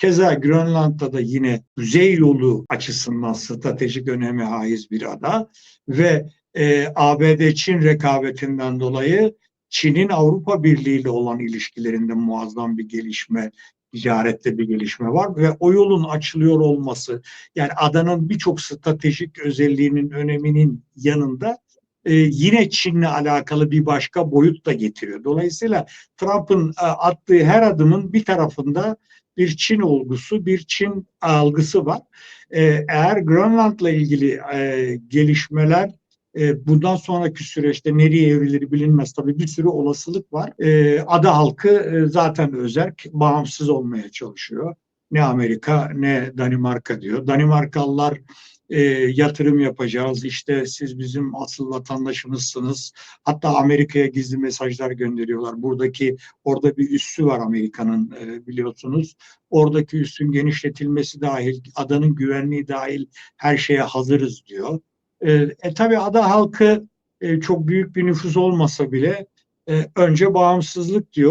Keza Grönland'da da yine kuzey yolu açısından stratejik öneme haiz bir ada ve e, ABD-Çin rekabetinden dolayı Çin'in Avrupa Birliği ile olan ilişkilerinde muazzam bir gelişme, ticarette bir gelişme var ve o yolun açılıyor olması yani adanın birçok stratejik özelliğinin öneminin yanında e, yine Çin'le alakalı bir başka boyut da getiriyor. Dolayısıyla Trump'ın e, attığı her adımın bir tarafında bir Çin olgusu, bir Çin algısı var. E, eğer Grönland'la ilgili gelişmeler bundan sonraki süreçte nereye evrilir bilinmez. Tabii bir sürü olasılık var. Ada halkı zaten özerk, bağımsız olmaya çalışıyor. Ne Amerika ne Danimarka diyor. Danimarkalılar e, yatırım yapacağız. İşte siz bizim asıl vatandaşımızsınız. Hatta Amerika'ya gizli mesajlar gönderiyorlar. Buradaki orada bir üssü var Amerika'nın e, biliyorsunuz. Oradaki üssün genişletilmesi dahil, adanın güvenliği dahil her şeye hazırız diyor. E, e tabi ada halkı e, çok büyük bir nüfus olmasa bile e, önce bağımsızlık diyor.